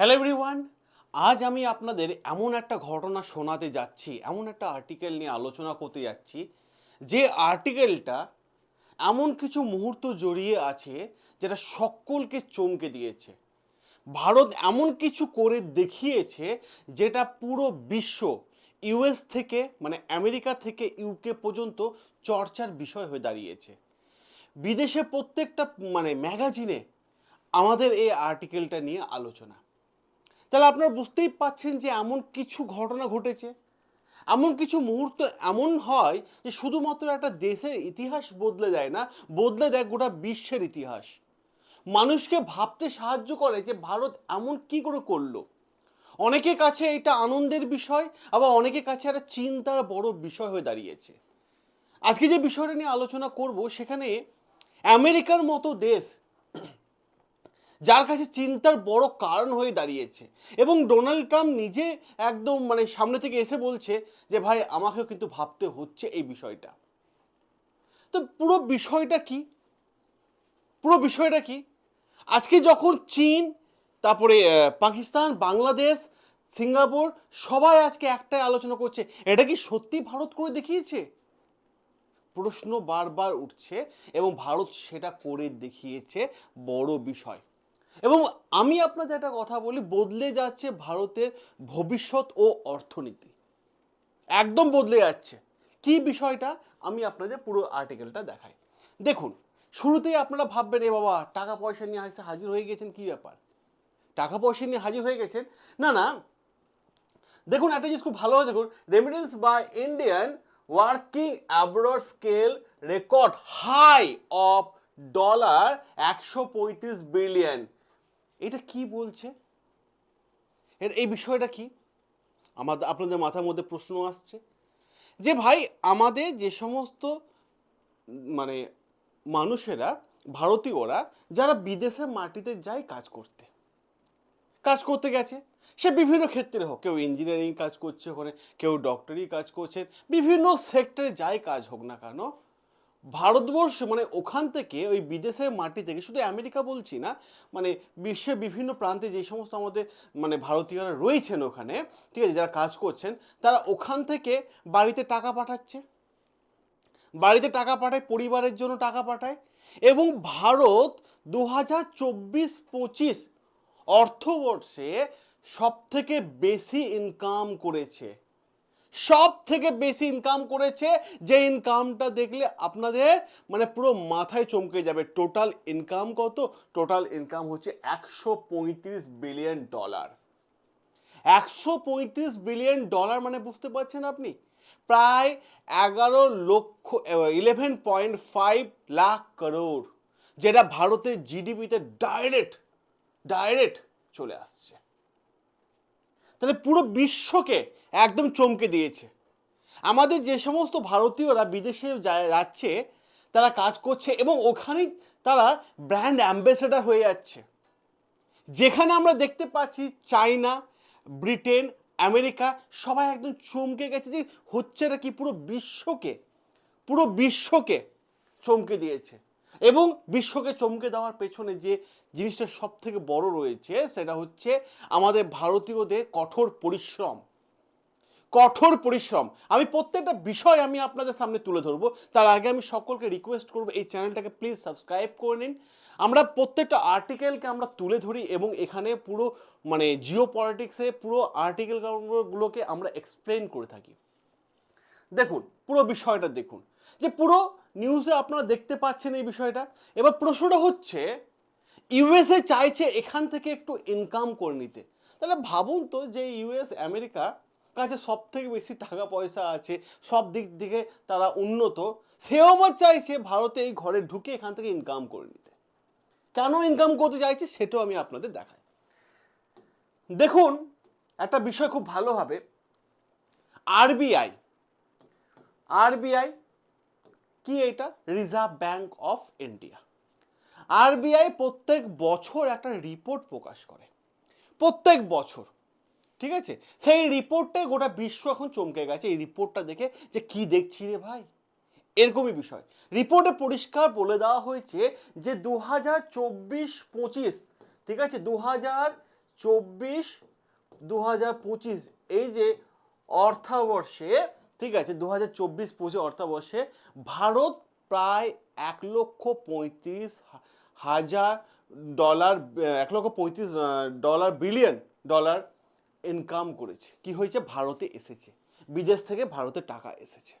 Hello everyone আজ আমি আপনাদের এমন একটা ঘটনা শোনাতে যাচ্ছি, এমন একটা আর্টিকেল নিয়ে আলোচনা করতে যাচ্ছি, যে আর্টিকেলটা এমন কিছু মুহূর্ত জড়িয়ে আছে যেটা সকলকে চমকে দিয়েছে। ভারত এমন কিছু করে দেখিয়েছে যেটা পুরো বিশ্ব ইউএস থেকে মানে আমেরিকা থেকে ইউকে পর্যন্ত চর্চার বিষয় হয়ে দাঁড়িয়েছে। বিদেশে প্রত্যেকটা মানে ম্যাগাজিনে আমাদের এই আর্টিকেলটা নিয়ে আলোচনা। তাহলে আপনারা বুঝতেই পাচ্ছেন যে এমন কিছু ঘটনা ঘটেছে। এমন কিছু মুহূর্ত এমন হয় যে শুধুমাত্র একটা দেশের ইতিহাস বদলে দেয় না, বদলে দেয় গোটা বিশ্বের ইতিহাস। মানুষকে ভাবতে সাহায্য করে যে ভারত এমন কি করে করল। অনেকের কাছে এটা আনন্দের বিষয়, আবার অনেকের কাছে একটা চিন্তার বড় বিষয় হয়ে দাঁড়িয়েছে। আজকে যে বিষয়টা নিয়ে আলোচনা করব, সেখানে আমেরিকার মতো দেশ যার কাছে চিন্তার বড় কারণ হয়ে দাঁড়িয়েছে। এবং ডোনাল্ড ট্রাম্প নিজে একদম মানে সামনে থেকে এসে বলছে যে, ভাই, আমাকেও কিন্তু ভাবতে হচ্ছে এই বিষয়টা। তো পুরো বিষয়টা কি? পুরো বিষয়টা কি? আজকে যখন চীন, তারপরে পাকিস্তান, বাংলাদেশ, সিঙ্গাপুর সবাই আজকে একটাই আলোচনা করছে, এটা কি সত্যি ভারত করে দেখিয়েছে? প্রশ্ন বারবার উঠছে এবং ভারত সেটা করে দেখিয়েছে, বড় বিষয়। এবং আমি আপনাদের একটা কথা বলি, বদলে যাচ্ছে ভারতের ভবিষ্যৎ ও অর্থনীতি। একদম বদলে যাচ্ছে। কি বিষয়টা? আমি আপনাদের পুরো আর্টিকেলটা দেখাই। দেখুন, শুরুতেই আপনারা ভাববেন, এ বাবা, টাকা পয়সা নিয়ে এসে হাজির হয়ে গেছেন, কি ব্যাপার? টাকা পয়সা নিয়ে হাজির হয়ে গেছেন? না না। দেখুন, একটা জিনিস খুব ভালোভাবে দেখুন remittance by Indian working abroad scale record high of dollar একশো পঁয়ত্রিশ বিলিয়ন এটা কি বলছে? এর এই বিষয়টা কি? আমাদের, আপনাদের মাথার মধ্যে প্রশ্ন আসছে যে ভাই, আমাদের যে সমস্ত মানে মানুষেরা, ভারতীয়রা, যারা বিদেশে মাটিতে যায় কাজ করতে কাজ করতে গেছে, সে বিভিন্ন ক্ষেত্রে হোক, কেউ ইঞ্জিনিয়ারিং কাজ করছে ওখানে, কেউ ডক্টরি কাজ করছে, বিভিন্ন সেক্টরে যাই কাজ হোক না কেন ভারতবর্ষ মানে ওখান থেকে ওই বিদেশের মাটি থেকে, শুধু আমেরিকা বলছি না মানে বিশ্বের বিভিন্ন প্রান্তে যে সমস্ত আমাদের মানে ভারতীয়রা রয়েছেন ওখানে, ঠিক আছে, যারা কাজ করছেন, তারা ওখান থেকে বাড়িতে টাকা পাঠাচ্ছে। বাড়িতে টাকা পাঠায়, পরিবারের জন্য টাকা পাঠায় এবং ভারত দু হাজার চব্বিশ পঁচিশ অর্থবর্ষে সব থেকে বেশি ইনকাম করেছে। সব থেকে বেশি ইনকাম করেছে। যে ইনকামটা দেখলে আপনাদের মানে পুরো মাথায় চমকে যাবে। টোটাল ইনকাম কত? টোটাল ইনকাম হচ্ছে একশো পঁয়ত্রিশ বিলিয়ন ডলার একশো পঁয়ত্রিশ বিলিয়ন ডলার মানে বুঝতে পারছেন আপনি? প্রায় এগারো লক্ষ eleven point five lakh crore যেটা ভারতের জিডিপিতে ডাইরেক্ট ডাইরেক্ট চলে আসছে। তাহলে পুরো বিশ্বকে একদম চমকে দিয়েছে। আমাদের যে সমস্ত ভারতীয়রা বিদেশে যাচ্ছে, তারা কাজ করছে এবং ওখানেই তারা ব্র্যান্ড অ্যাম্বাসেডার হয়ে যাচ্ছে। যেখানে আমরা দেখতে পাচ্ছি চায়না, ব্রিটেন, আমেরিকা সবাই একদম চমকে গেছে যে হচ্ছে এটা কি পুরো বিশ্বকে পুরো বিশ্বকে চমকে দিয়েছে। এবং বিশ্বকে চমকে দেওয়ার পেছনে যে জিনিসটা সব থেকে বড় রয়েছে সেটা হচ্ছে আমাদের ভারতীয়দের কঠোর পরিশ্রম। কঠোর পরিশ্রম। আমি প্রত্যেকটা বিষয় আমি আপনাদের সামনে তুলে ধরবো। তার আগে আমি সকলকে রিকোয়েস্ট করব, এই চ্যানেলটাকে প্লিজ সাবস্ক্রাইব করে নিন। আমরা প্রত্যেকটা আর্টিকেলকে আমরা তুলে ধরি এবং এখানে পুরো মানে জিও পলিটিক্সে পুরো আর্টিকেলগুলোকে আমরা এক্সপ্লেন করে থাকি। দেখুন, পুরো বিষয়টা দেখুন। যে পুরো নিউজে আপনারা দেখতে পাচ্ছেন এই বিষয়টা। এবার প্রশ্নটা হচ্ছে ইউএসএ চাইছে এখান থেকে একটু ইনকাম করে নিতে। তাহলে ভাবুন তো যে ইউএস আমেরিকা কাছে সব থেকে বেশি টাকা পয়সা আছে, সব দিক থেকে তারা উন্নত, সেও আবার চাইছে ভারতে এই ঘরে ঢুকে এখান থেকে ইনকাম করে নিতে। কেন ইনকাম করতে চাইছে সেটাও আমি আপনাদের দেখাই। দেখুন, একটা বিষয় খুব ভালো হবে। আরবিআই আরবিআই কি এটা reserve bank of India RBI প্রত্যেক বছর একটা রিপোর্ট প্রকাশ করে। প্রত্যেক বছর। ঠিক আছে? সেই রিপোর্টে গোটা বিশ্ব এখন চমকে গেছে। এই রিপোর্টটা দেখে যে কি দেখছি রে ভাই? এরকমই বিষয়। রিপোর্টে পরিষ্কার বলে দেওয়া হয়েছে যে দু হাজার চব্বিশ পঁচিশ, ঠিক আছে? দু হাজার চব্বিশ, দু হাজার পঁচিশ, এই যে অর্থাবর্ষে ঠিক আছে দু হাজার চব্বিশ পঁচিশ অর্থাবর্ষে ভারত প্রায় এক লক্ষ পঁয়ত্রিশ হাজার ডলার এক লক্ষ পঁয়ত্রিশ ডলার, বিলিয়ন ডলার ইনকাম করেছে। কি হয়েছে? ভারতে এসেছে। বিদেশ থেকে ভারতে টাকা এসেছে।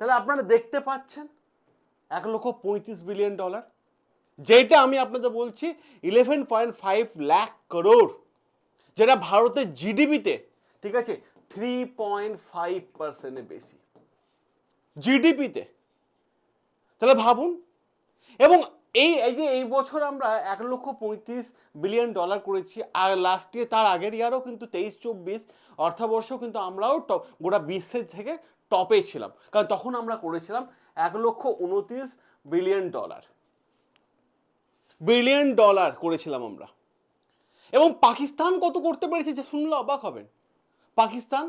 তাহলে আপনারা দেখতে পাচ্ছেন এক লক্ষ পঁয়ত্রিশ বিলিয়ন ডলার, যেটা আমি আপনাদের বলছি eleven point five lakh crore যেটা ভারতের জিডিপিতে ঠিক আছে থ্রি পয়েন্ট ফাইভ পার্সেন্টের বেশি। জিডিপিতে তাহলে ভাবুন। এবং এই এই যে এই বছর আমরা এক লক্ষ পঁয়ত্রিশ বিলিয়ন ডলার করেছি, আর লাস্ট ইয়ার তার আগের ইয়ারও কিন্তু তেইশ, চব্বিশ অর্থবর্ষও কিন্তু আমরাও টপ গোটা বিশ্বের থেকে টপে ছিলাম। কারণ তখন আমরা করেছিলাম এক লক্ষ উনত্রিশ বিলিয়ন ডলার। বিলিয়ন ডলার করেছিলাম আমরা। এবং পাকিস্তান কত করতে পেরেছে, যে শুনলে অবাক হবেন। পাকিস্তান?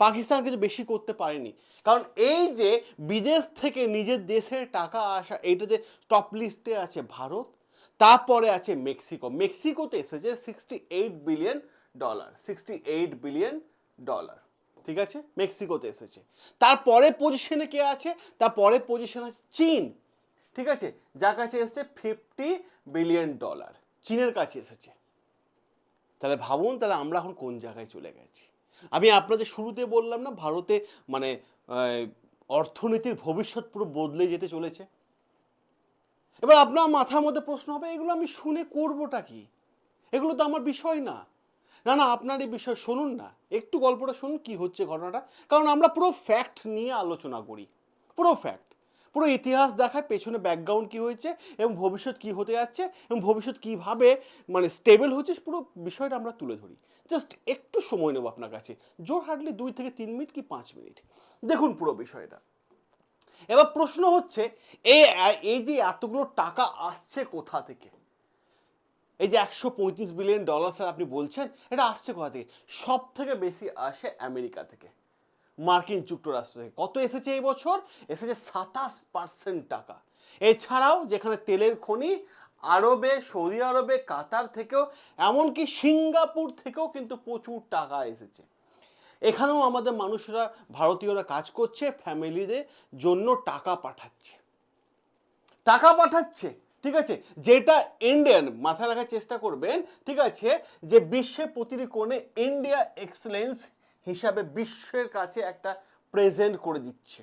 পাকিস্তান কিন্তু বেশি করতে পারেনি। কারণ এই যে বিদেশ থেকে নিজের দেশের টাকা আসা এইটাতে টপ লিস্টে আছে ভারত, তারপরে আছে মেক্সিকো। মেক্সিকোতে এসেছে sixty eight billion dollar sixty eight billion dollar ঠিক আছে? মেক্সিকোতে এসেছে। তারপরে পজিশনে কে আছে? তারপরে পজিশন আছে চীন। ঠিক আছে? যার কাছে এসেছে ফিফটি বিলিয়ন ডলার চীনের কাছে এসেছে। তাহলে ভাবুন, তাহলে আমরা এখন কোন জায়গায় চলে গেছি? আমি আপনাদের শুরুতে বললাম না, ভারতে মানে অর্থনীতির ভবিষ্যৎ পুরো বদলে যেতে চলেছে। এবার আপনার মাথার মধ্যে প্রশ্ন হবে, এগুলো আমি শুনে করবোটা কি? এগুলো তো আমার বিষয় না। না না, আপনার এই বিষয় শুনুন না। একটু গল্পটা শুনুন, কি হচ্ছে ঘটনাটা। কারণ আমরা পুরো ফ্যাক্ট নিয়ে আলোচনা করি। পুরো ফ্যাক্ট পুরো ইতিহাস দেখায় পেছনে ব্যাকগ্রাউন্ড কি হয়েছে এবং ভবিষ্যৎ কি হতে যাচ্ছে এবং ভবিষ্যৎ কীভাবে মানে স্টেবল হচ্ছে পুরো বিষয়টা আমরা তুলে ধরি। জাস্ট একটু সময় নেব আপনার কাছে। জোর হার্ডলি দুই থেকে তিন মিনিট কি পাঁচ মিনিট? দেখুন পুরো বিষয়টা। এবার প্রশ্ন হচ্ছে, এই এই যে এতগুলো টাকা আসছে কোথা থেকে? এই যে একশো পঁয়ত্রিশ বিলিয়ন ডলার স্যার আপনি বলছেন, এটা আসছে কোথা থেকে? সব থেকে বেশি আসে আমেরিকা থেকে। মার্কিন যুক্তরাষ্ট্র থেকে। কত এসেছে এই বছর? এসেছে সাতাশ পার্সেন্ট টাকা। এছাড়াও যেখানে তেলের খনি, আরবে, সৌদি আরবে, কাতার থেকেও, এমনকি সিঙ্গাপুর থেকেও কিন্তু প্রচুর টাকা এসেছে। এখানেও আমাদের মানুষরা, ভারতীয়রা কাজ করছে, ফ্যামিলিদের জন্য টাকা পাঠাচ্ছে। টাকা পাঠাচ্ছে, ঠিক আছে? যেটা ইন্ডিয়ান, মাথায় রাখার চেষ্টা করবেন, ঠিক আছে? যে বিশ্বের প্রতিটি কোণে ইন্ডিয়া এক্সেলেন্স হিসাবে বিশ্বের কাছে একটা প্রেজেন্ট করে দিচ্ছে।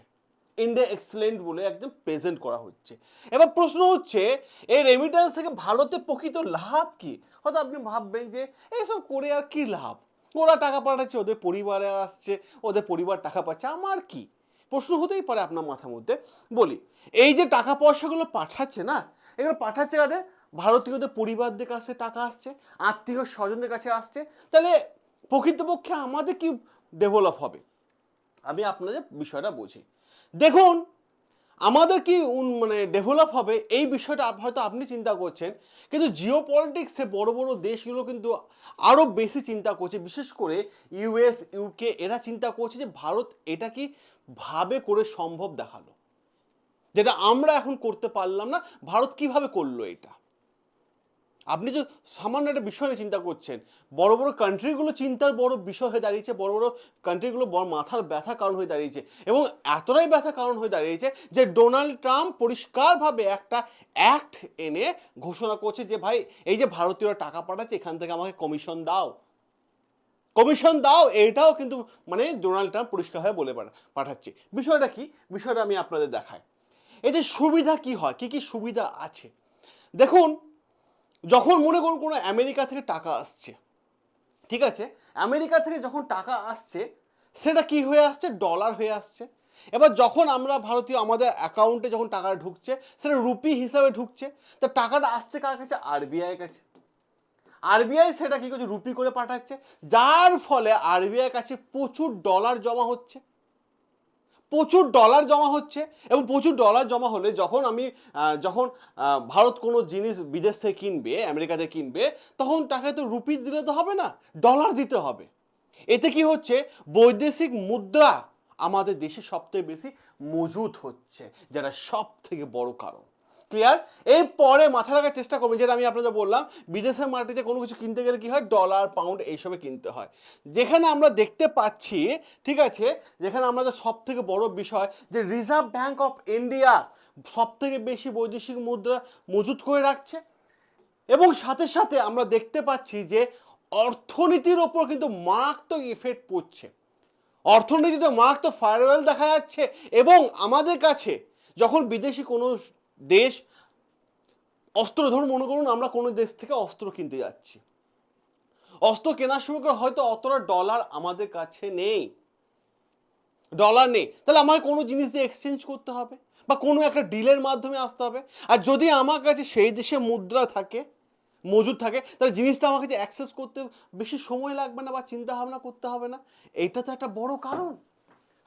ইন্ডিয়া এক্সেলেন্ট বলে একদম প্রেজেন্ট করা হচ্ছে। এবার প্রশ্ন হচ্ছে, এই রেমিটেন্স থেকে ভারতে প্রকৃত লাভ কি? হয়তো আপনি ভাববেন যে এইসব করে আর কি লাভ? ওরা টাকা পাঠাচ্ছে, ওদের পরিবারে আসছে, ওদের পরিবার টাকা পাচ্ছে, আমার কি? প্রশ্ন হতেই পারে আপনার মাথার মধ্যে। বলি, এই যে টাকা পয়সাগুলো পাঠাচ্ছে না, এগুলো পাঠাচ্ছে কাদের? ভারতীয়দের পরিবারদের কাছে টাকা আসছে, আত্মীয় স্বজনদের কাছে আসছে। তাহলে প্রকৃতপক্ষে আমাদের কি ডেভেলপ হবে? আমি আপনাদের বিষয়টা বুঝি। দেখুন, আমাদের কি মানে ডেভেলপ হবে এই বিষয়টা হয়তো আপনি চিন্তা করছেন, কিন্তু জিও পলিটিক্সে বড় বড় দেশগুলো কিন্তু আরও বেশি চিন্তা করছে। বিশেষ করে ইউএস ইউকে এরা চিন্তা করছে যে ভারত এটা কি ভাবে করে সম্ভব দেখাল? যেটা আমরা এখন করতে পারলাম না, ভারত কীভাবে করল এটা? আপনি যে সামান্য একটা বিষয় নিয়ে চিন্তা করছেন। বড় বড় কান্ট্রিগুলো চিন্তার বড় বিষয় হয়ে দাঁড়িয়েছে, বড় বড় কান্ট্রিগুলো বড় মাথার ব্যথা কারণ হয়ে দাঁড়িয়েছে এবং এতটাই ব্যথা কারণ হয়ে দাঁড়িয়েছে যে ডোনাল্ড ট্রাম্প পরিষ্কারভাবে একটা অ্যাক্ট এনে ঘোষণা করছে যে, ভাই, এই যে ভারতীয়রা টাকা পাঠাচ্ছে, এখান থেকে আমাকে কমিশন দাও। কমিশন দাও। এটাও কিন্তু মানে ডোনাল্ড ট্রাম্প পরিষ্কারভাবে বলে পাঠাচ্ছে। বিষয়টা কি? বিষয়টা আমি আপনাদের দেখাই। এতে সুবিধা কি হয়? কি কি সুবিধা আছে? দেখুন যখন মনে করুন কোনো আমেরিকা থেকে টাকা আসছে, ঠিক আছে? আমেরিকা থেকে যখন টাকা আসছে, সেটা কি হয়ে আসছে? ডলার হয়ে আসছে। এবার যখন আমরা ভারতীয়, আমাদের অ্যাকাউন্টে যখন টাকাটা ঢুকছে, সেটা রুপি হিসাবে ঢুকছে, তা টাকাটা আসছে কার কাছে? আরবিআই কাছে। আরবিআই সেটা কি করছে? রুপি করে পাঠাচ্ছে। যার ফলে আরবিআই কাছে প্রচুর ডলার জমা হচ্ছে। প্রচুর ডলার জমা হচ্ছে এবং প্রচুর ডলার জমা হলে যখন আমি যখন ভারত কোনো জিনিস বিদেশ থেকে কিনবে, আমেরিকাতে কিনবে, তখন তাকে তো রুপি দিলে তো হবে না ডলার দিতে হবে। এতে কি হচ্ছে? বৈদেশিক মুদ্রা আমাদের দেশে সবথেকে বেশি মজুদ হচ্ছে, যেটা সব থেকে বড় কারণ। ক্লিয়ার এরপরে মাথা রাখার চেষ্টা করবেন, যেটা আমি আপনাদের বললাম, বিদেশের মাটিতে কোনো কিছু কিনতে গেলে কি হয়? ডলার পাউন্ড এইসবে কিনতে হয়। যেখানে আমরা দেখতে পাচ্ছি, ঠিক আছে, যেখানে আমাদের সব থেকে বড় বিষয়, যে রিজার্ভ ব্যাঙ্ক অফ ইন্ডিয়া সব থেকে বেশি বৈদেশিক মুদ্রা মজুত করে রাখছে। এবং সাথে সাথে আমরা দেখতে পাচ্ছি যে অর্থনীতির ওপর কিন্তু মারাত্মক ইফেক্ট পড়ছে। অর্থনীতিতে মারাত্মক ফায়ারওয়েল দেখা যাচ্ছে এবং আমাদের কাছে যখন বিদেশি কোনো দেশ, অস্ত্র ধরুন, মনে করুন আমরা কোনো দেশ থেকে অস্ত্র কিনতে যাচ্ছি। অস্ত্র কেনার সময় করে হয়তো অতটা ডলার আমাদের কাছে নেই। ডলার নেই। তাহলে আমাকে কোনো জিনিস দিয়ে এক্সচেঞ্জ করতে হবে? বা কোনো একটা ডিলের মাধ্যমে আসতে হবে? আর যদি আমার কাছে সেই দেশে মুদ্রা থাকে, মজুদ থাকে, তাহলে জিনিসটা আমার কাছে অ্যাক্সেস করতে বেশি সময় লাগবে না বা চিন্তা ভাবনা করতে হবে না? এইটা তো একটা বড় কারণ।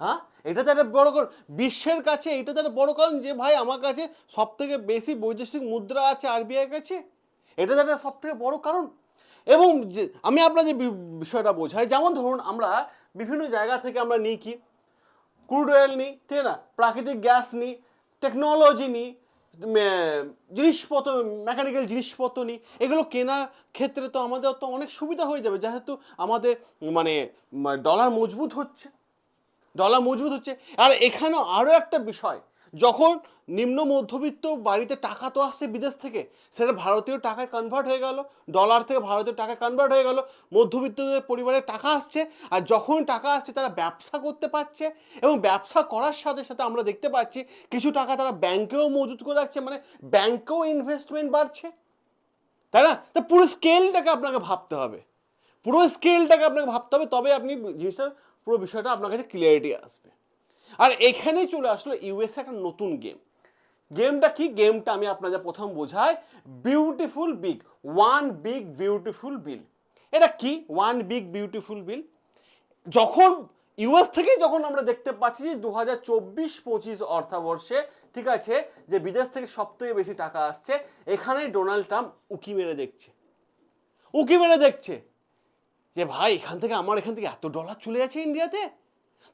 হ্যাঁ? এটা তো একটা বড় কারণ বিশ্বের কাছে এটা তো একটা বড় কারণ যে ভাই আমার কাছে সব থেকে বেশি বৈদেশিক মুদ্রা আছে আরবিআইয়ের কাছে। এটা তো একটা সব থেকে বড় কারণ। এবং আমি আপনার যে বিষয়টা বোঝাই। যেমন ধরুন, আমরা বিভিন্ন জায়গা থেকে আমরা নিই কি? ক্রুড অয়েল নিই, ঠিক না? প্রাকৃতিক গ্যাস নিই, টেকনোলজি নিই জিনিসপত্র, মেকানিক্যাল জিনিসপত্র নিই। এগুলো কেনা ক্ষেত্রে তো আমাদের তো অনেক সুবিধা হয়ে যাবে। যেহেতু আমাদের মানে ডলার মজবুত হচ্ছে। ডলার মজবুত হচ্ছে। আর এখানেও আরও একটা বিষয়, যখন নিম্ন মধ্যবিত্ত বাড়িতে টাকা তো আসছে বিদেশ থেকে, সেটা ভারতীয় টাকায় কনভার্ট হয়ে গেল ডলার থেকে ভারতীয় টাকায় কনভার্ট হয়ে গেল, মধ্যবিত্তদের পরিবারে টাকা আসছে, আর যখন টাকা আসছে তারা ব্যবসা করতে পারছে, এবং ব্যবসা করার সাথে সাথে আমরা দেখতে পাচ্ছি কিছু টাকা তারা ব্যাংকেও মজুত করে রাখছে মানে ব্যাংকেও ইনভেস্টমেন্ট বাড়ছে। তাই না? তা পুরো স্কেলটাকে আপনাকে ভাবতে হবে। পুরো স্কেলটাকে আপনাকে ভাবতে হবে, তবে আপনি জিনিসটার পুরো বিষয়টা আপনার কাছে ক্লিয়ারিটি আসবে। আর এখানেই চলে আসলো ইউএসএ একটা নতুন গেম গেমটা কি? গেমটা আমি আপনাদের প্রথম বোঝাই। Beautiful big one big beautiful bill এটা কি? ওয়ান বিগ বিউটিফুল বিল যখন ইউএস থেকে যখন আমরা দেখতে পাচ্ছি যে দু হাজার চব্বিশ পঁচিশ অর্থাবর্ষে, ঠিক আছে, যে বিদেশ থেকে সব থেকে বেশি টাকা আসছে এখানে ডোনাল্ড ট্রাম্প উকি মেরে দেখছে। উকি মেরে দেখছে। যে ভাই, এখান থেকে আমার, এখান থেকে এত ডলার চলে যাচ্ছে ইন্ডিয়াতে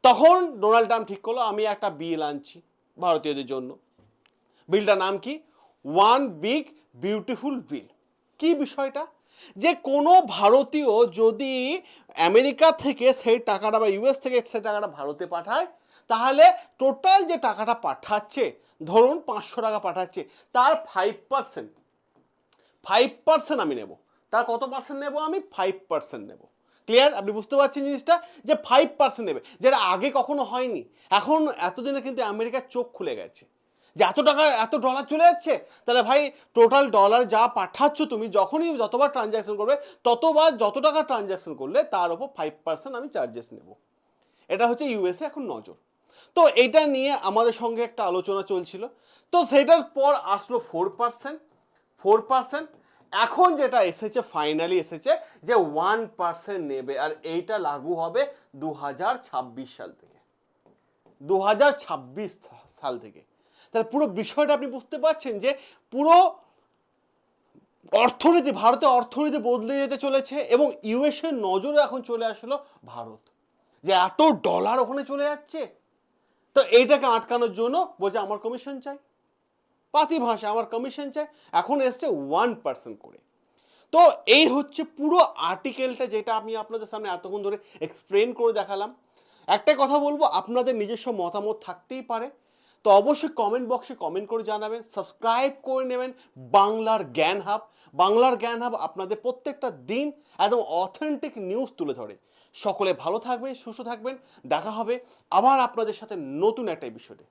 তখন ডোনাল্ড ট্রাম্প ঠিক করল, আমি একটা বিল আনছি ভারতীয়দের জন্য। বিলটার নাম কি? ওয়ান বিগ বিউটিফুল বিল কি বিষয়টা? যে কোনো ভারতীয় যদি আমেরিকা থেকে সেই টাকাটা বা ইউএস থেকে সেই টাকাটা ভারতে পাঠায়, তাহলে টোটাল যে টাকাটা পাঠাচ্ছে, ধরুন পাঁচশো টাকা পাঠাচ্ছে, তার ফাইভ পার্সেন্ট ফাইভ পার্সেন্ট আমি নেব। তার কত পার্সেন্ট নেব আমি? ফাইভ পার্সেন্ট নেব। ক্লিয়ার আপনি বুঝতে পারছেন জিনিসটা? যে ফাইভ পার্সেন্ট নেবে। যেটা আগে কখনো হয়নি। এখন এতদিনে কিন্তু আমেরিকার চোখ খুলে গেছে। যে এত টাকা, এত ডলার চলে যাচ্ছে? তাহলে ভাই টোটাল ডলার যা পাঠাচ্ছ তুমি, যখনই যতবার ট্রানজ্যাকশন করবে, ততবার যত টাকা ট্রানজ্যাকশন করলে, তার ওপর ফাইভ পার্সেন্ট আমি চার্জেস নেব। এটা হচ্ছে ইউএসএ এখন নজর। তো এটা নিয়ে আমাদের সঙ্গে একটা আলোচনা চলছিল। তো সেটার পর আসলো ফোর পার্সেন্ট ফোর পার্সেন্ট এখন যেটা এসেছে ফাইনালি এসেছে যে ওয়ান পার্সেন্ট নেবে, আর এইটা লাগু হবে দু হাজার ছাব্বিশ সাল থেকে। দু হাজার ছাব্বিশ সাল থেকে। তাহলে পুরো বিষয়টা আপনি বুঝতে পারছেন যে পুরো অর্থনীতি ভারতের অর্থনীতি বদলে যেতে চলেছে এবং ইউএসের নজরে এখন চলে আসলো ভারত। যে এত ডলার ওখানে চলে যাচ্ছে। তো এইটাকে আটকানোর জন্য বলছে আমার কমিশন চাই। পাতি ভাষা, আমার কমিশন চাই, এখন এসছে ওয়ান পার্সেন্ট করে। তো এই হচ্ছে পুরো আর্টিকেলটা যেটা আমি আপনাদের সামনে এতক্ষণ ধরে এক্সপ্লেন করে দেখালাম। একটাই কথা বলব, আপনাদের নিজস্ব মতামত থাকতেই পারে। তো অবশ্যই কমেন্ট বক্সে কমেন্ট করে জানাবেন সাবস্ক্রাইব করে নেবেন বাংলার জ্ঞান হাব বাংলার জ্ঞান হাব আপনাদের প্রত্যেকটা দিন একদম অথেন্টিক নিউজ তুলে ধরে। সকলে ভালো থাকবেন, সুস্থ থাকবেন, দেখা হবে আবার আপনাদের সাথে নতুন একটা বিষয়ে